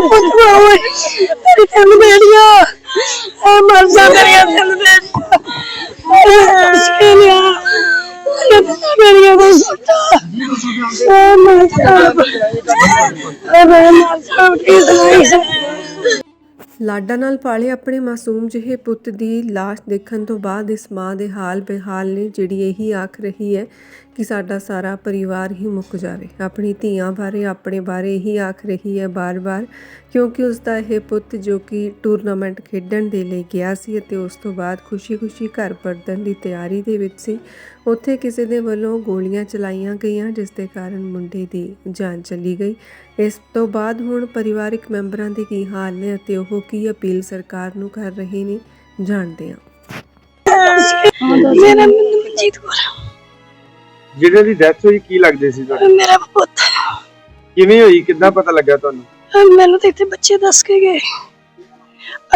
ਮੇਰਾ ਪੁੱਤ ਓਏ ਤੇਰੀ ਤਿੰਨ ਬੇੜੀਆਂ ਐ ਮਰ ਜਾ ਮੇਰੀਆਂ ਤਿੰਨ ਬੇੜੀਆਂ ਸ਼ਕੀਲਿਆ ਮੇਰੀਆਂ ਦਾ ਸੋਚਾ ਐ ਮਰ ਜਾ ਐ ਮੈਂ ਮਰ ਜਾ ਕੀ ਸੁਣਾਈ ਲਾਡਾ ਨਾਲ ਪਾਲੇ ਆਪਣੇ ਮਾਸੂਮ ਜਿਹੇ ਪੁੱਤ ਦੀ ਲਾਸ਼ ਦੇਖਣ ਤੋਂ ਬਾਅਦ ਇਸ ਮਾਂ ਦੇ ਹਾਲ ਬੇਹਾਲ ਨੇ, ਜਿਹੜੀ ਇਹੀ ਆਖ ਰਹੀ ਹੈ ਕਿ ਸਾਡਾ ਸਾਰਾ ਪਰਿਵਾਰ ਹੀ ਮੁੱਕ ਜਾਵੇ। ਆਪਣੀ ਧੀਆਂ ਬਾਰੇ, ਆਪਣੇ ਬਾਰੇ ਇਹੀ ਆਖ ਰਹੀ ਹੈ ਬਾਰ-ਬਾਰ ਕਿਉਂਕਿ ਉਸ ਦਾ ਇਹ ਪੁੱਤ ਜੋ ਕਿ ਟੂਰਨਾਮੈਂਟ ਖੇਡਣ ਦੇ ਲਈ ਗਿਆ ਸੀ ਅਤੇ ਉਸ ਤੋਂ ਬਾਅਦ ਖੁਸ਼ੀ-ਖੁਸ਼ੀ ਘਰ ਪਰਤਣ ਦੀ ਤਿਆਰੀ ਦੇ ਵਿੱਚ ਸੀ ਉੱਥੇ ਕਿਸੇ ਦੇ ਵੱਲੋਂ ਗੋਲੀਆਂ ਚਲਾਈਆਂ ਗਈਆਂ ਜਿਸ ਦੇ ਕਾਰਨ ਮੁੰਡੇ ਦੀ ਜਾਨ ਚਲੀ ਗਈ। ਇਸ ਤੋਂ ਬਾਅਦ ਹੁਣ ਪਰਿਵਾਰਕ ਮੈਂਬਰਾਂ ਦੇ ਕੀ ਹਾਲ ਨੇ ਅਤੇ ਉਹ ਕੀ ਅਪੀਲ ਸਰਕਾਰ ਨੂੰ ਕਰ ਰਹੇ ਨੇ ਜਾਣਦੇ ਹਾਂ। ਮੇਰਾ ਮਨਜੀਤ ਕੋਲ ਜਿਹਨਾਂ ਦੀ ਡੈਥ ਹੋਈ ਕੀ ਲੱਗਦੇ ਸੀ ਤੁਹਾਡੇ? ਮੇਰਾ ਪੁੱਤ ਕਿਵੇਂ ਹੋਈ? ਕਿੱਦਾਂ ਪਤਾ ਲੱਗਾ ਤੁਹਾਨੂੰ? ਮੈਨੂੰ ਤਾਂ ਇੱਥੇ ਬੱਚੇ ਦੱਸ ਕੇ ਗਏ।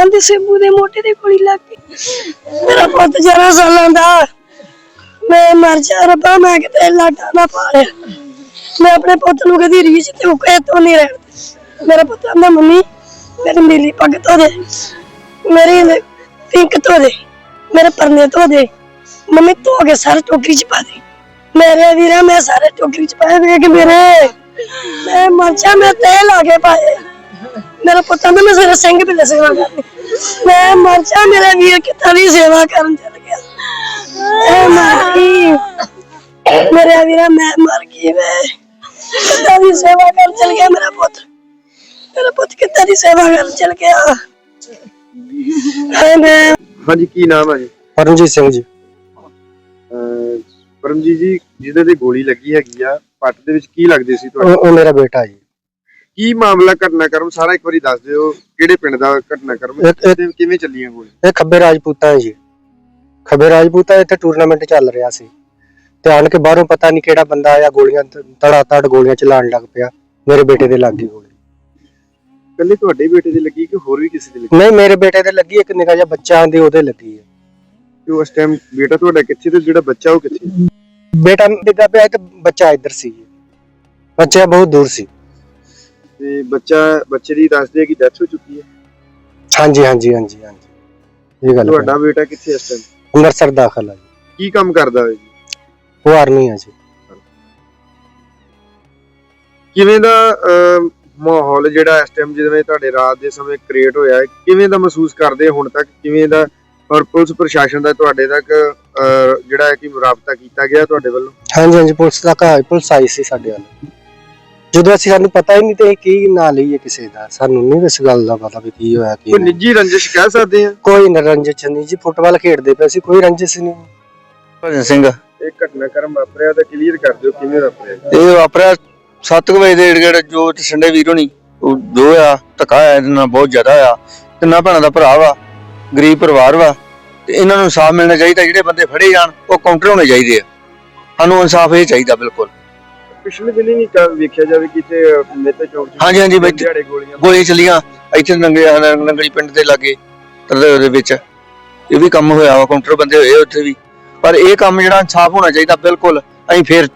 ਆਂਦੇ ਸੇਬੂ ਦੇ ਮੋਢੇ ਤੇ ਗੋਲੀ ਲੱਗ ਗਈ। ਮੇਰਾ ਪੁੱਤ ਜਰਾ ਸਾਲਾਂ ਦਾ। ਮੈਂ ਮਰ ਜਾ, ਰੱਬਾ, ਮੈਂ ਕਿਤੇ ਲਾਟਾ ਨਾ ਪਾ ਲਿਆ ਮੈਂ ਆਪਣੇ ਪੁੱਤ ਨੂੰ ਕਦੀ ਰੀਝ ਤੇ ਉਕੇ ਤੋਂ ਨਹੀਂ ਰਹਿਣ ਮੇਰਾ ਪੁੱਤ ਆਂਦਾ, ਮੰਮੀ, ਮੇਰੀ ਨੀਲੀ ਪੱਗ ਧੋ ਦੇ। ਮੇਰੀ ਪਿੰਕ ਧੋ ਦੇ। ਮੇਰੇ ਪਰਨੇ ਧੋ ਦੇ। ਮੰਮੀ, ਧੋ ਕੇ ਸਾਰੇ ਟੋਕਰੀ ਚ ਪਾ ਦੇ। ਮੇਰੇ ਵੀਰਾ, ਮੈਂ ਸਾਰੇ ਟੋਕਰੀ ਚ ਪਾਏ ਵੇਖ ਮੇਰੇ। ਮੈਂ ਮਰਚਾ ਮੈਂ ਤੇਲ ਲਾ ਕੇ ਪਾਏ ਮੇਰਾ ਪੁੱਤਾਂ ਦਾ ਮੈਂ ਸਿਰ ਸਿੰਘ ਬਿਲੇ ਸੇਵਾ ਕਰਨੀ। ਮੈਂ ਮਰਚਾ ਮੇਰੇ ਵੀਰ ਕਿੱਥਾਂ ਦੀ ਸੇਵਾ ਕਰਨ ਚਲ ਗਿਆ। ਐ ਮਾਰੀ ਮੇਰੇ ਵੀਰਾ ਮੈਂ ਮਰ ਗਈ ਵੇ। ਕਿੱਥਾਂ ਦੀ ਸੇਵਾ ਕਰਨ ਚਲ ਗਿਆ ਮੇਰਾ ਪੁੱਤ? ਮੇਰਾ ਪੁੱਤ ਕਿੱਥਾਂ ਦੀ ਸੇਵਾ ਕਰਨ ਚਲ ਗਿਆ? ਐ ਮੈਂ ਹਾਂਜੀ ਕੀ ਨਾਮ ਹੈ ਜੀ? ਪਰਮਜੀਤ ਸਿੰਘ ਜੀ। ਪਰਮਜੀਤ ਜੀ ਜਿਹਦੇ ਤੇ ਗੋਲੀ ਲੱਗੀ ਹੈਗੀ ਆ ਪੱਟ ਦੇ ਵਿੱਚ ਕੀ ਲੱਗਦੇ ਸੀ ਤੁਹਾਡੇ? ਉਹ ਉਹ ਮੇਰਾ ਬੇਟਾ ਜੀ। ਕੀ ਮਾਮਲਾ ਘਟਨਾਕ੍ਰਮ ਸਾਰਾ ਇੱਕ ਵਾਰੀ ਦੱਸ ਦਿਓ ਕਿਹੜੇ ਪਿੰਡ ਦਾ ਘਟਨਾਕ੍ਰਮ ਇੱਕ- ਇੱਕ- ਤੇ ਕਿਵੇਂ ਚੱਲੀਆਂ ਗੋਲੀ ਇਹ ਖੱਬੇ ਰਾਜਪੂਤਾਂ ਹੈ ਜੀ। ਖੱਬੇ ਰਾਜਪੂਤਾਂ ਇੱਥੇ ਟੂਰਨਾਮੈਂਟ ਚੱਲ ਰਿਹਾ ਸੀ। ਤੇ ਆਣ ਕੇ ਬਾਹਰੋਂ ਪਤਾ ਨਹੀਂ ਕਿਹੜਾ ਬੰਦਾ ਆਇਆ ਗੋਲੀਆਂ ਤੜਾ ਤੜ ਗੋਲੀਆਂ ਚਲਾਉਣ ਲੱਗ ਪਿਆ ਮੇਰੇ ਬੇਟੇ ਦੇ ਲੱਗ ਗਈ ਗੋਲੀ। ਕੱਲੇ ਤੁਹਾਡੇ ਬੇਟੇ ਦੀ ਲੱਗੀ ਕਿ ਹੋਰ ਵੀ ਕਿਸੇ ਦੀ ਲੱਗੀ? ਨਹੀਂ ਮੇਰੇ ਬੇਟੇ ਦੇ ਲੱਗੀ ਇੱਕ ਨਿਕਾ ਜਿਹਾ ਬੱਚਾ ਆਂਦੇ ਉਹਦੇ ਲੱਗੀ ਹੈ। ਤੇ ਉਸ ਟਾਈਮ ਬੇਟਾ ਤੁਹਾਡਾ ਕਿੱਥੇ ਤੇ ਜਿਹੜਾ ਬੱਚਾ ਉਹ ਕਿੱਥੇ? ਬੇਟਾ ਡਿੱਗਾ ਪਿਆ ਤੇ ਬੱਚਾ ਇੱਧਰ ਸੀ। ਬੱਚਾ ਬਹੁਤ ਦੂਰ ਸੀ। ਤੇ ਬੱਚਾ ਬੱਚੇ ਦੀ ਦੱਸਦੇ ਆ ਕਿ ਡੈਥ ਹੋ ਚੁੱਕੀ ਹੈ। ਹਾਂਜੀ ਹਾਂਜੀ ਹਾਂਜੀ ਹਾਂਜੀ। ਇਹ ਗੱਲ ਤੁਹਾਡਾ ਬੇਟਾ ਕਿੱਥੇ ਇਸ ਟਾਈਮ ਅੰਮ੍ਰਿਤਸਰ ਦਾਖਲ ਹੈ ਜੀ। ਕੀ ਕੰਮ ਕਰਦਾ ਹੈ ਜੀ? ਉਹ ਆਰਮੀ ਹੈ ਜੀ। ਕਿਵੇਂ ਦਾ ਮਾਹੌਲ ਜਿਹੜਾ ਇਸ ਟਾਈਮ ਜਿਵੇਂ ਤੁਹਾਡੇ ਰਾਤ ਦੇ ਸਮੇਂ ਕ੍ਰੀਏਟ ਹੋਇਆ ਹੈ ਕਿਵੇਂ ਦਾ ਮਹਿਸੂਸ ਕਰਦੇ ਹੋ ਹੁਣ ਤੱਕ? ਕਿਵੇਂ ਦਾ ਔਰ ਪੁਲਿਸ ਪ੍ਰਸ਼ਾਸਨ ਦਾ ਤੁਹਾਡੇ ਤੱਕ ਅਹ, ਜਿਹੜਾ ਹੈ ਕਿ ਰਾਬਤਾ ਕੀਤਾ ਗਿਆ ਤੁਹਾਡੇ ਵੱਲੋਂ? ਹਾਂਜੀ ਹਾਂਜੀ ਪੁਲਿਸ ਦਾ ਘਰ ਪੁਲਿਸ ਆਈ ਸੀ ਸਾਡੇ ਵੱਲ। ਜਦੋਂ ਅਸੀਂ ਸਾਨੂੰ ਪਤਾ ਹੀ ਨਹੀਂ ਤੇ ਇਹ ਕੀ ਨਾਂ ਲਈਏ ਕਿਸੇ ਦਾ ਸਾਨੂੰ ਨਹੀਂ ਇਸ ਗੱਲ ਦਾ ਪਤਾ ਵੀ ਕੀ ਹੋਇਆ ਕੀ ਕੋਈ ਨਹੀਂ। ਨਿੱਜੀ ਰੰਜਿਸ਼ ਕਹਿ ਸਕਦੇ ਆ? ਕੋਈ ਨਰੰਜਿਸ਼ ਨਹੀਂ ਜੀ ਫੁੱਟਬਾਲ ਖੇਡਦੇ ਪਏ ਸੀ ਕੋਈ ਰੰਜਿਸ਼ ਨਹੀਂ। ਭਜਨ ਸਿੰਘ। ਇਹ ਘਟਨਾਕ੍ਰਮ ਵਾਪਰਿਆ ਤਾਂ ਕਲੀਅਰ ਕਰ ਦਿਓ ਕਿਵੇਂ ਵਾਪਰਿਆ? ਇਹ ਵਾਪਰਿਆ 7 ਵਜੇ ਦੇ ਏੜ ਜੋ ਸੰਡੇ ਵੀਰ ਹੋਣੀ ਉਹ ਜੋ ਆ ਧੱਕਾ ਆ ਇਹਦੇ ਨਾਲ ਬਹੁਤ ਜ਼ਿਆਦਾ ਆ। ਤਿੰਨਾਂ ਭੈਣਾਂ ਦਾ ਭਰਾ ਵਾ ਗਰੀਬ ਪਰਿਵਾਰ ਵਾ। ਤੇ ਇਹਨਾਂ ਨੂੰ ਇਨਸਾਫ ਮਿਲਣਾ ਚਾਹੀਦਾ ਜਿਹੜੇ ਬੰਦੇ ਫੜੇ ਜਾਣ ਉਹ ਕਾਊਂਟਰ ਹੋਣੇ ਚਾਹੀਦੇ ਆ। ਸਾਨੂੰ ਇਨਸਾਫ ਇਹ ਚਾਹੀਦਾ ਬਿਲਕੁਲ। ਪਿਛਲੇ ਦਿਨ ਕਾ- ਵੇਖਿਆ ਜਾਵੇ ਕਿ ਤੇ ਮੇਤੇ ਚੌਕ 'ਚ ਹਾਂਜੀ, ਹਾਂਜੀ, ਵਿੱਚ- ਗੋਲੀਆਂ ਗੋਲੀਆਂ ਚੱਲੀਆਂ ਇੱਥੇ ਨੰਗੇ ਨੰਗਲੀ ਪਿੰਡ ਦੇ ਲਾਗੇ ਤਰਦੇ ਦੇ ਵਿੱਚ। ਇਹ ਵੀ ਕੰਮ ਹੋਇਆ ਵਾ ਕਾਊਂਟਰ ਬੰਦੇ ਹੋਏ ਉੱਥੇ ਵੀ। ਪਰ ਇਹ ਕੰਮ ਜਿਹੜਾ ਇਨਸਾਫ ਹੋਣਾ ਚਾਹੀਦਾ ਬਿਲਕੁਲ। ਅਸੀਂ ਫੇਰ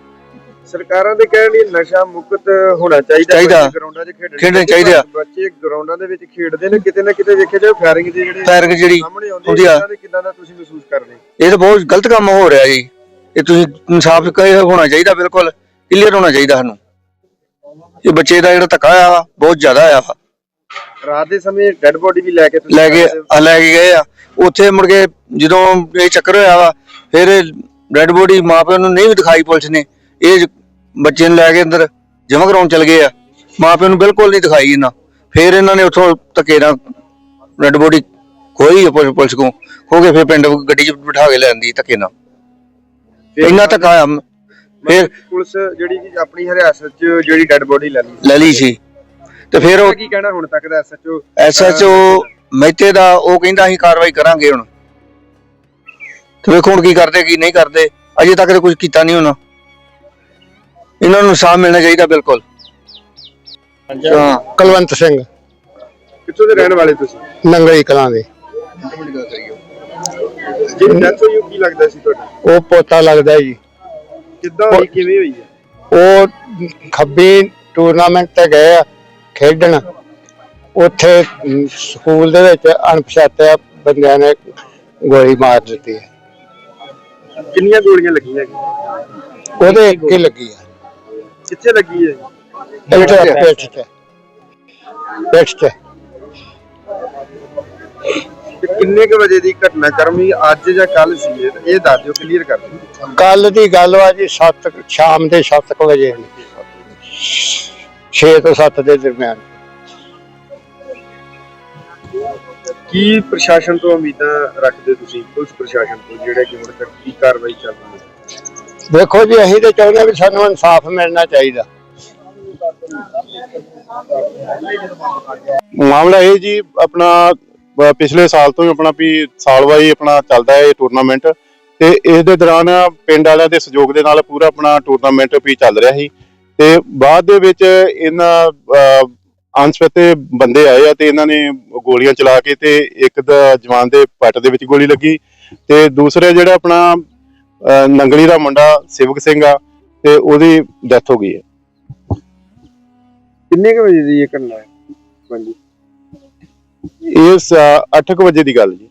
ਸਰਕਾਰਾਂ ਦੇ ਕਹਿਣ ਦੀ ਨਸ਼ਾ ਮੁਕਤ ਹੋਣਾ ਚਾਹੀਦਾ ਚਾਹੀਦਾ। ਬੱਚੇ ਗਰਾਊਂਡਾਂ 'ਚ ਖੇਡਣੇ ਖੇਡਣੇ ਚਾਹੀਦੇ ਆ। ਬੱਚੇ ਗਰਾਊਂਡਾਂ ਦੇ ਵਿੱਚ ਖੇਡਦੇ ਨੇ ਕਿਤੇ ਨਾ ਕਿਤੇ ਵੇਖਿਆ ਜਾਵੇ ਫਾਇਰਿੰਗ ਦੇ ਜਿਹੜੇ ਫਾਇਰਿੰਗ ਜਿਹੜੀ ਸਾਹਮਣੇ ਆਉਂਦੇ ਹੁੰਦੀ ਆ। ਇਹਨਾਂ ਦੇ ਕਿਦਾਂ ਦਾ ਤੁਸੀਂ ਮਹਿਸੂਸ ਕਰਦੇ ਇਹ ਤਾਂ ਬਹੁਤ ਗਲਤ ਕੰਮ ਹੋ ਰਿਹਾ ਜੀ ਇਹ ਤੁਸੀਂ ਇਨਸਾਫ ਕਹੇ ਹੋਣਾ ਚਾਹੀਦਾ ਬਿਲਕੁਲ ਕਲੀਅਰ ਹੋਣਾ ਚਾਹੀਦਾ ਸਾਨੂੰ ਇਹ ਬੱਚੇ ਦਾ ਜਿਹੜਾ ਧੱਕਾ ਆ ਬਹੁਤ ਜ਼ਿਆਦਾ ਆ ਵਾ। ਰਾਤ ਦੇ ਸਮੇਂ ਡੈੱਡ ਬੋਡੀ ਵੀ ਲੈ ਕੇ ਤੁਸੀਂ ਲੈ ਕੇ। ਆ ਲੈ ਕੇ ਗਏ ਆ ਉੱਥੇ ਮੁੜ ਕੇ ਜਦੋਂ ਇਹ ਚੱਕਰ ਹੋਇਆ ਵਾ ਫਿਰ ਡੈਡ ਬੋਡੀ ਮਾਪਿਆਂ ਨੂੰ ਨਹੀਂ ਵੀ ਦਿਖਾਈ ਪੁਲਿਸ ਨੇ ਇਹ ਬੱਚੇ ਨੂੰ ਲੈ ਕੇ ਅੰਦਰ ਜਮ੍ਹਾਂ ਕਰਾਉਣ ਚਲ ਗਏ ਆ। ਮਾਪਿਆਂ ਨੂੰ ਬਿਲਕੁਲ ਨਹੀਂ ਦਿਖਾਈ ਇਹਨਾਂ। ਫਿਰ ਇਹਨਾਂ ਨੇ ਉੱਥੋਂ ਧੱਕੇ ਨਾਲ ਡੈਡ ਬੋਡੀ ਆ ਪੁਲਿਸ ਕੋ ਖੋ ਕੇ ਫਿਰ ਪਿੰਡ ਗੱਡੀ 'ਚ ਬਿਠਾ ਕੇ ਲੈਂਦੀ ਧੱਕੇ ਨਾਲ ਇੰਨਾ ਧੱਕਾ ਆ। ਫਿਰ ਪੁਲਿਸ ਜਿਹੜੀ ਕਿ ਆਪਣੀ ਹਰਿਆਸਤ 'ਚ ਜਿਹੜੀ ਡੈੱਡ ਬੋਡੀ ਲੈ ਲਈ ਲੈ ਲਈ ਸੀ। ਤੇ ਫਿਰ ਉਹ ਕੀ ਕਹਿਣਾ ਹੁਣ ਤੱਕ ਦਾ ਐਸਐਚਓ ਐਸਐਚਓ ਮਹਿਤੇ ਦਾ ਉਹ ਕਹਿੰਦਾ ਅਸੀਂ ਕਾਰਵਾਈ ਕਰਾਂਗੇ ਹੁਣ। ਤੇ ਵੇਖੋ ਹੁਣ ਕੀ ਕਰਦੇ ਕੀ ਨਹੀਂ ਕਰਦੇ। ਅਜੇ ਤੱਕ ਤੇ ਕੁਝ ਕੀਤਾ ਨਹੀਂ ਉਹਨਾਂ। ਇਹਨਾਂ ਨੂੰ ਇਨਸਾਫ ਮਿਲਣਾ ਚਾਹੀਦਾ ਬਿਲਕੁਲ। ਹਾਂ ਕੁਲਵੰਤ ਸਿੰਘ। ਕਿੱਥੋਂ ਦੇ ਰਹਿਣ ਵਾਲੇ ਤੁਸੀਂ? ਨੰਗਲੀ ਕਲਾਂ ਦੇ। ਜਿਹੜੀ ਡੈਥ ਹੋਈ ਉਹ ਕੀ ਲੱਗਦਾ ਸੀ ਤੁਹਾਡਾ? ਉਹ ਪੋਤਾ ਲੱਗਦਾ ਜੀ। ਕਿੱਦਾਂ ਹੋਈ ਕਿਵੇਂ ਹੋਈ ਹੈ? ਉਹ ਖੱਬੀ ਟੂਰਨਾਮੈਂਟ ਤੇ ਗਏ ਆ ਖੇਡਣ। ਉੱਥੇ ਅਮ, ਸਕੂਲ ਦੇ ਵਿੱਚ ਅਣਪਛਾਤੇ ਬੰਦਿਆਂ ਨੇ ਗੋਲੀ ਮਾਰ ਦਿੱਤੀ। ਹੈ ਕਿੰਨੀਆਂ ਗੋਲੀਆਂ ਲੱਗੀਆਂ ਜੀ? ਉਹਦੇ ਇੱਕ ਹੀ ਲੱਗੀ ਹੈ ਕਿੱਥੇ ਲੱਗੀ ਹੈ? ਪਿੱਠ ਤੇ ਪਿੱਠ ਤੇ ਤੇ ਤੇ ਕਿੰਨੇ ਕੁ ਵਜੇ ਦੀ ਘਟਨਾ ਕਰਮੀ ਅੱਜ ਜਾਂ ਕੱਲ ਸੀ? ਇਹ? ਇਹ ਦੱਸ ਦਿਓ ਕਲੀਅਰ ਕਰ ਦਿਓ। ਕੱਲ ਦੀ ਗੱਲ ਵਾ ਜੀ 7 ਸ਼ਾਮ ਦੇ 7 ਵਜੇ। 6 ਤੋਂ 7 ਦੇ ਦਰਮਿਆਨ। ਕੀ ਪ੍ਰਸ਼ਾਸਨ ਤੋਂ ਉਮੀਦਾਂ ਰੱਖਦੇ ਤੁਸੀਂ ਪੁਲਿਸ ਪ੍ਰਸ਼ਾਸਨ ਤੋਂ ਜਿਹੜੇ ਕਿ ਹੁਣ ਤੱਕ ਕੀ ਕਾਰਵਾਈ ਚੱਲ ਰਹੀ ਹੈ? ਦੇਖੋ ਜੀ ਅਸੀਂ ਤੇ ਚਾਹੁੰਦੇ ਵੀ ਸਾਨੂੰ ਇਨਸਾਫ ਮਿਲਣਾ ਚਾਹੀਦਾ। ਮਾਮਲਾ ਇਹ ਜੀ ਆਪਣਾ ਪਿਛਲੇ ਸਾਲ ਤੋਂ ਹੀ ਆਪਣਾ ਵੀ ਸਾਲ ਆਪਣਾ ਚੱਲਦਾ ਹੈ ਇਹ ਟੂਰਨਾਮੈਂਟ ਤੇ ਇਸ ਦੇ ਦੌਰਾਨ ਪਿੰਡ ਵਾਲਿਆਂ ਦੇ ਸਹਿਯੋਗ ਦੇ ਨਾਲ ਪੂਰਾ ਆਪਣਾ ਟੂਰਨਾਮੈਂਟ ਵੀ ਚੱਲ ਰਿਹਾ ਸੀ। ਤੇ ਬਾਅਦ ਦੇ ਵਿੱਚ ਇਹਨਾਂ ਅਹ, ਅਣਸਪਤੇ ਬੰਦੇ ਆਏ ਆ ਤੇ ਇਹਨਾਂ ਨੇ ਗੋਲੀਆਂ ਚਲਾ ਕੇ ਤੇ ਇੱਕ ਦਾ ਜਵਾਨ ਦੇ ਪੱਟ ਦੇ ਵਿੱਚ ਗੋਲੀ ਲੱਗੀ। ਤੇ ਦੂਸਰੇ ਜਿਹੜਾ ਆਪਣਾ ਨੰਗਲੀ ਦਾ ਮੁੰਡਾ ਸਿਵਕ ਸਿੰਘ ਆ ਤੇ ਉਹਦੀ ਡੈਥ ਹੋ ਗਈ ਹੈ। ਕਿੰਨੇ ਕੁ ਵਜੇ ਦੀ ਇਹ ਘਟਨਾ ਹੈ? ਹਾਂਜੀ। ਇਸ 8:00 ਵਜੇ ਦੀ ਗੱਲ ਜੀ।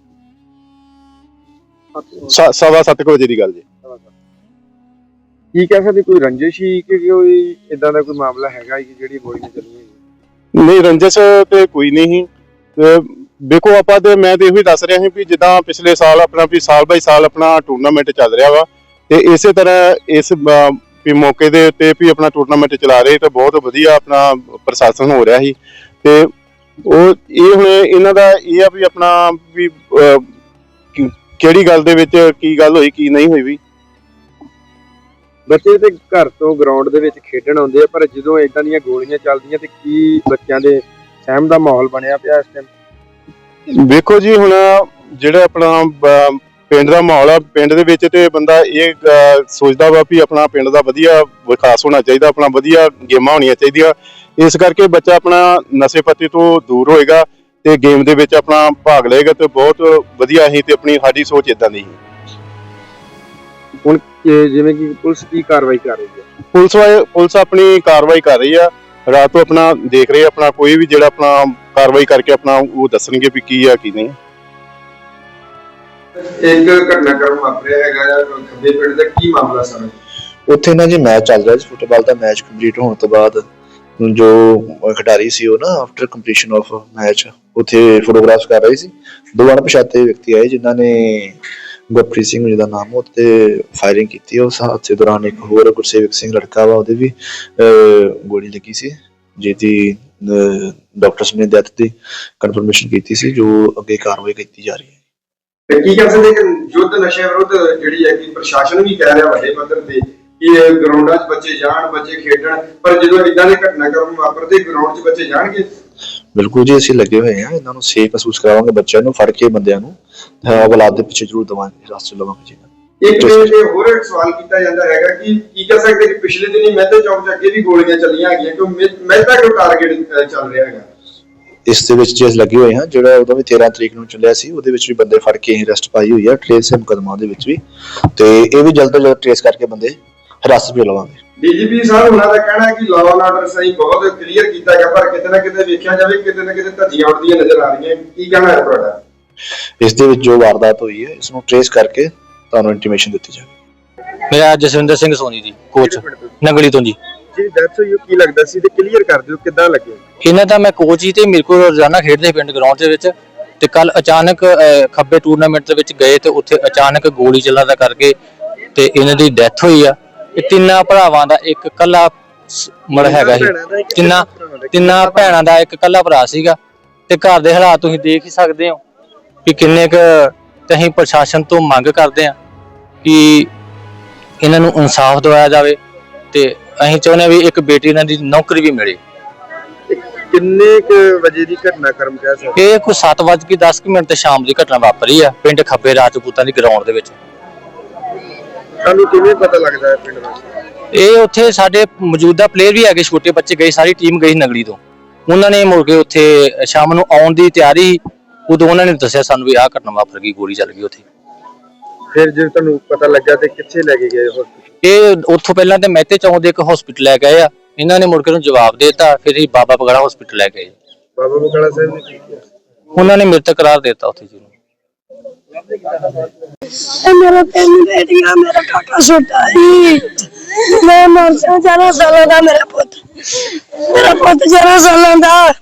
ਸ- ਸਵਾ ਸੱਤ ਕੁ ਵਜੇ ਦੀ ਗੱਲ ਜੀ। ਕੀ ਕਹਿ ਸਕਦੇ ਕੋਈ ਰੰਜਿਸ਼ ਹੀ ਕਿ ਕੋਈ ਇਦਾਂ ਦਾ ਕੋਈ ਮਾਮਲਾ ਹੈਗਾ ਕਿ ਜਿਹੜੀ ਗੋਲੀਆਂ ਚੱਲੀਆਂ? ਨਹੀਂ ਰੰਜਸ ਤੇ ਕੋਈ ਨਹੀਂ ਸੀ। ਤੇ ਦੇਖੋ ਆਪਾਂ ਤੇ ਮੈਂ ਤੇ ਇਹੋ ਹੀ ਦੱਸ ਰਿਹਾ ਸੀ ਵੀ ਜਿੱਦਾਂ ਪਿਛਲੇ ਸਾਲ ਆਪਣਾ ਵੀ ਸਾਲ ਬਾਈ ਸਾਲ ਆਪਣਾ ਟੂਰਨਾਮੈਂਟ ਚੱਲ ਰਿਹਾ ਵਾ ਤੇ ਇਸੇ ਤਰ੍ਹਾਂ ਇਸ ਵੀ ਮੌਕੇ ਦੇ ਉੱਤੇ ਵੀ ਆਪਣਾ ਟੂਰਨਾਮੈਂਟ ਚਲਾ ਰਹੇ ਤੇ ਬਹੁਤ ਵਧੀਆ ਆਪਣਾ ਪ੍ਰਸ਼ਾਸਨ ਹੋ ਰਿਹਾ ਸੀ। ਤੇ ਉਹ ਇਹ ਹੁਣ ਇਹਨਾਂ ਦਾ ਇਹ ਆ ਵੀ ਆਪਣਾ ਵੀ ਕਿਹੜੀ ਗੱਲ ਦੇ ਵਿੱਚ ਕੀ ਗੱਲ ਹੋਈ, ਕੀ ਨਹੀਂ ਹੋਈ ਵੀ? ਬੱਚੇ ਤੇ ਘਰ ਤੋਂ ਗਰਾਊਂਡ ਦੇ ਵਿੱਚ ਖੇਡਣ ਆਉਂਦੇ ਆ, ਪਰ ਜਦੋਂ ਇਦਾਂ ਦੀਆਂ ਗੋਲੀਆਂ ਚੱਲਦੀਆਂ ਤੇ ਕੀ ਬੱਚਿਆਂ ਦੇ ਸਹਿਮ ਦਾ ਮਾਹੌਲ ਬਣਿਆ ਪਿਆ ਇਸ ਟਾਈਮ ਵੇਖੋ ਜੀ ਹੁਣ ਜਿਹੜਾ ਆਪਣਾ ਪਿੰਡ ਦਾ ਮਾਹੌਲ ਆ ਪਿੰਡ ਦੇ ਵਿੱਚ ਤੇ ਬੰਦਾ ਇਹ ਸੋਚਦਾ ਵਾ ਵੀ ਆਪਣਾ ਪਿੰਡ ਦਾ ਵਧੀਆ ਵਿਕਾਸ ਹੋਣਾ ਚਾਹੀਦਾ ਆਪਣਾ ਵਧੀਆ ਗੇਮਾਂ ਹੋਣੀਆਂ ਚਾਹੀਦੀਆਂ। ਇਸ ਕਰਕੇ ਬੱਚਾ ਆਪਣਾ ਨਸ਼ੇ ਪੱਤੇ ਤੋਂ ਦੂਰ ਹੋਏਗਾ ਤੇ ਗੇਮ ਦੇ ਵਿੱਚ ਆਪਣਾ ਭਾਗ ਲਏਗਾ ਤੇ ਬਹੁਤ ਵਧੀਆ ਹੀ ਤੇ ਆਪਣੀ ਸਾਡੀ ਸੋਚ ਇਦਾਂ ਦੀ ਹੁਣ ਜਿਵੇਂ ਕਿ ਪੁਲਿਸ ਕੀ ਕਾਰਵਾਈ ਕਰ ਰਹੀ ਹੈ? ਪੁਲਿਸ ਪੁਲਿਸ ਆਪਣੀ ਕਾਰਵਾਈ ਕਰ ਰਹੀ ਆ। ਰਾਤ ਤੋਂ ਆਪਣਾ ਦੇਖ ਰਹੇ ਆਪਣਾ ਕੋਈ ਵੀ ਜਿਹੜਾ ਆਪਣਾ ਕਾਰਵਾਈ ਕਰਕੇ ਆਪਣਾ ਉਹ ਦੱਸਣਗੇ ਵੀ ਕੀ ਆ ਕੀ ਨਹੀਂ। ਇੱਕ ਘਟਨਾਕ੍ਰਮ ਵਾਪਰਿਆ ਹੈਗਾ ਖੱਬੇ ਪਿੰਡ ਦਾ ਕੀ ਮਾਮਲਾ ਸਰ? ਉੱਥੇ ਨਾ ਜੀ ਮੈਚ ਚੱਲ ਰਿਹਾ ਸੀ ਫੁੱਟਬਾਲ ਦਾ ਮੈਚ ਕੰਪਲੀਟ ਹੋਣ ਤੋਂ ਬਾਅਦ। ਜੋ ਖਿਡਾਰੀ ਸੀ ਉਹ ਨਾ ਆਫਟਰ ਕੰਪਲੀਸ਼ਨ ਆਫ ਮੈਚ ਉੱਥੇ ਫੋਟੋਗ੍ਰਾਫਸ ਕਰ ਰਹੇ ਸੀ। ਦੋ ਅਣਪਛਾਤੇ ਵਿਅਕਤੀ ਆਏ ਜਿਨ੍ਹਾਂ ਨੇ ਗੁਰਪ੍ਰੀਤ ਸਿੰਘ ਜਿਹਦਾ ਨਾਮ ਉਹ ਤੇ ਫਾਇਰਿੰਗ ਕੀਤੀ ਉਸ ਹਾਦਸੇ ਦੌਰਾਨ ਇੱਕ ਹੋਰ ਗੁਰਸੇਵਕ ਸਿੰਘ ਲੜਕਾ ਵਾ, ਉਹਦੇ ਵੀ ਗੋਲੀ ਲੱਗੀ ਸੀ, ਜਿਹਦੀ ਡਾਕਟਰਸ ਨੇ ਡੈਥ ਦੀ ਕਨਫਰਮੇਸ਼ਨ ਕੀਤੀ ਸੀ, ਜੋ ਅੱਗੇ ਕਾਰਵਾਈ ਕੀਤੀ ਜਾ ਰਹੀ ਹੈ। ਤੇ ਕੀ ਕਹਿ ਸਕਦੇ ਕਿ ਯੁੱਧ ਨਸ਼ੇ ਵਿਰੁੱਧ ਜਿਹੜੀ ਹੈ ਕਿ ਪ੍ਰਸ਼ਾਸਨ ਵੀ ਕਹਿ ਰਿਹਾ ਵੱਡੇ ਪੱਧਰ ਤੇ ਕਿ ਇਹ ਗਰਾਊਂਡਾਂ 'ਚ ਬੱਚੇ ਜਾਣ, ਬੱਚੇ ਖੇਡਣ, ਪਰ ਜਦੋਂ ਇਦਾਂ ਦੇ ਘਟਨਾਕ੍ਰਮ ਵਾਪਰਦੇ ਗਰਾਊਂਡ 'ਚ ਬੱਚੇ ਜਾਣਗੇ ਬਿਲਕੁਲ ਜੀ ਅਸੀਂ ਲੱਗੇ ਹੋਏ ਹਾਂ। ਇਹਨਾਂ ਨੂੰ ਸੇਫ ਮਹਿਸੂਸ ਕਰਾਵਾਂਗੇ ਬੱਚਿਆਂ ਨੂੰ ਫੜ ਕੇ ਬੰਦਿਆਂ ਨੂੰ। ਔਲਾਦ ਦੇ ਪਿੱਛੇ ਜ਼ਰੂਰ ਦਵਾਂਗੇ ਰਾਸਤੇ ਲਵਾਂਗੇ ਜੀ। ਇੱਕ ਤੇ ਹੋਰ ਇੱਕ ਸਵਾਲ ਕੀਤਾ ਜਾਂਦਾ ਹੈਗਾ ਕਿ ਕੀ ਕਹਿ ਸਕਦੇ ਕਿ ਪਿਛਲੇ ਦਿਨੀ ਮਹਿਤੇ ਚੌਕ 'ਚ ਅੱਗੇ ਵੀ ਗੋਲੀਆਂ ਚੱਲੀਆਂ ਹੈਗੀਆਂ ਕਿ ਮਹਿਤਾ ਕਿਉਂ ਟਾਰਗੇਟ ਚੱਲ ਰਿਹਾ ਹੈਗਾ? ਇਸ ਦੇ ਵਿੱਚ ਜੇ ਲੱਗੇ ਹੋਏ ਹਾਂ ਜਿਹੜਾ ਉਦੋਂ ਵੀ 13 ਤਰੀਕ ਨੂੰ ਚੱਲਿਆ ਸੀ ਉਹਦੇ ਵਿੱਚ ਵੀ ਬੰਦੇ ਫੜ ਕੇ ਅਰੈਸਟ ਪਾਈ ਹੋਈ ਆ ਟ੍ਰੇਸ ਮੁਕਦਮਾ ਦੇ ਵਿੱਚ ਵੀ। ਤੇ ਇਹ ਵੀ ਜਲਦ ਤੋਂ ਜਲਦ ਟ੍ਰੇਸ ਕਰਕੇ ਬੰਦੇ ਹਿਰਾਸਤ ਵਿੱਚ ਲਵਾਂਗੇ। ਡੀਜੀਪੀ ਸਾਹਿਬ ਉਹਨਾਂ ਦਾ ਕਹਿਣਾ ਹੈ ਕਿ ਲਾਅ ਐਂਡ ਆਰਡਰ ਸਹੀ ਬਹੁਤ ਕਲੀਅਰ ਕੀਤਾ ਗਿਆ ਪਰ ਕਿਤੇ ਨਾ ਕਿਤੇ ਵੇਖਿਆ ਜਾਵੇ ਕਿਤੇ ਨਾ ਕਿਤੇ ਧੱਜੀਆਂ ਉੱਡਦੀਆਂ ਨਜ਼ਰ ਆ ਰਹੀਆਂ। ਕੀ ਕਹਿਣਾ ਹੈ ਤੁਹਾਡਾ? ਇਸ ਦੇ ਵਿੱਚ ਜੋ ਵਾਰਦਾਤ ਹੋਈ ਹੈ ਇਸ ਨੂੰ ਟ੍ਰੇਸ ਕਰਕੇ ਤੁਹਾਨੂੰ ਇੰਟੀਮੇਸ਼ਨ ਦਿੱਤੀ ਜਾਵੇ। ਮੇਰਾ ਜਸਵਿੰਦਰ ਸਿੰਘ ਸੋਨੀ ਜੀ ਕੋਚ ਨਗਲੀ ਤੋਂ ਜੀ। ਜੀ ਦੱਸੋ ਇਹ ਕੀ ਲੱਗਦਾ ਸੀ ਤੇ ਕਲੀਅਰ ਕਰ ਦਿਓ ਕਿੱਦਾਂ ਲੱਗੇ? ਇਹਨਾਂ ਦਾ ਮੈਂ ਕੋਚ ਹੀ ਤੇ ਮੇਰੇ ਕੋਲ ਰੋਜ਼ਾਨਾ ਖੇਡਦੇ ਪਿੰਡ ਗਰਾਊਂਡ ਦੇ ਵਿੱਚ ਤੇ ਕੱਲ ਅਚਾਨਕ ਖੱਬੇ ਟੂਰਨਾਮੈਂਟ ਦੇ ਵਿੱਚ ਗਏ ਤੇ ਉੱਥੇ ਅਚਾਨਕ ਗੋਲੀ ਚੱਲਣ ਦਾ ਕਰਕੇ ਤੇ ਇਹਨਾਂ ਦੀ ਡੈਥ ਹੋਈ ਆ। ਇਹ ਤਿੰਨਾਂ ਭਰਾਵਾਂ ਦਾ ਇੱਕ ਕੱਲਾ ਮੜ ਹੈਗਾ ਸੀ। ਤਿੰਨਾਂ ਤਿੰਨਾਂ ਭੈਣਾਂ ਦਾ ਇੱਕ ਕੱਲਾ ਭਰਾ ਸੀਗਾ। ਤੇ ਘਰ ਦੇ ਹਾਲਾਤ ਤੁਸੀਂ ਦੇਖ ਹੀ ਸਕਦੇ ਹੋ ਕਿ ਕਿੰਨੇ ਕੁ ਤੇ ਅਸੀਂ ਪ੍ਰਸ਼ਾਸਨ ਤੋਂ ਮੰਗ ਕਰਦੇ ਆ ਕਿ ਇਹਨਾਂ ਨੂੰ ਇਨਸਾਫ ਦਿਵਾਇਆ ਜਾਵੇ ਤੇ ਅਸੀਂ ਚਾਹੁੰਦੇ ਹਾਂ ਵੀ ਇੱਕ ਬੇਟੀ ਇਹਨਾਂ ਦੀ ਨੌਕਰੀ ਵੀ ਮਿਲੇ। ਕਿੰਨੇ ਕੁ ਵਜੇ ਦੀ ਘਟਨਾਕ੍ਰਮ ਕਹਿ ਸਕਦੇ ਇਹ ਕੋਈ 7:10 ਮਿੰਟ ਤੇ ਸ਼ਾਮ ਦੀ ਘਟਨਾ ਵਾਪਰੀ ਆ ਪਿੰਡ ਖੱਬੇ ਰਾਜਪੂਤਾਂ ਦੀ ਗਰਾਊਂਡ ਦੇ ਵਿੱਚ। ਤੁਹਾਨੂੰ ਕਿਵੇਂ ਪਤਾ ਲੱਗਦਾ ਹੈ ਪਿੰਡ ਵਿੱਚ ਇਹ ਉੱਥੇ ਸਾਡੇ ਮੌਜੂਦਾ ਪਲੇਅਰ ਵੀ ਹੈਗੇ ਛੋਟੇ ਬੱਚੇ ਗਏ ਸਾਰੀ ਟੀਮ ਗਈ ਨਗਲੀ ਤੋਂ। ਉਹਨਾਂ ਨੇ ਮੁੜ ਕੇ ਉੱਥੇ ਸ਼ਾਮ ਨੂੰ ਆਉਣ ਦੀ ਤਿਆਰੀ ਉਦੋਂ ਉਹਨਾਂ ਨੇ ਦੱਸਿਆ ਸਾਨੂੰ ਵੀ ਆਹ ਘਟਨਾ ਵਾਪਰ ਗਈ ਗੋਲੀ ਚੱਲ ਗਈ ਉੱਥੇ। ਫਿਰ ਜੇ ਤੁਹਾਨੂੰ ਪਤਾ ਲੱਗਾ ਤੇ ਕਿੱਥੇ ਲੈ ਕੇ ਗਏ ਹਸਪੀਟਲ ਇਹ ਉੱਥੋਂ ਪਹਿਲਾਂ ਤੇ ਮਹਿਤੇ ਚੌਂਕ ਦੇ ਇੱਕ ਹਸਪੀਟਲ ਲੈ ਗਏ ਆ। ਇਹਨਾਂ ਨੇ ਮੁੜ ਕੇ ਨੂੰ ਜਵਾਬ ਦੇ ਦਿੱਤਾ ਫਿਰ ਇਹ ਬਾਬਾ ਬਗੜਾ ਹਸਪੀਟਲ ਲੈ ਗਏ। ਬਾਬਾ ਬਕਾਲਾ ਸਾਹਿਬ ਨੇ ਕੀ ਕੀਤਾ ਉਹਨਾਂ ਨੇ ਮ੍ਰਿਤਕ ਕਰਾਰ ਦੇ ਦਿੱਤਾ ਉੱਥੇ ਜੀ। ਨੂੰ ਇਹ ਮੇਰਾ ਤਿੰਨ ਬੇਟੀਆਂ, ਮੇਰਾ ਕਾਕਾ ਛੋਟਾ ਹੀ। ਮੈਂ ਮਰ ਜਾ ਜਰਾ ਸਾਲਾਂ ਦਾ ਮੇਰਾ ਪੁੱਤ। ਮੇਰਾ ਪੁੱਤ ਜਰਾ ਸਾਲਾਂ ਦਾ।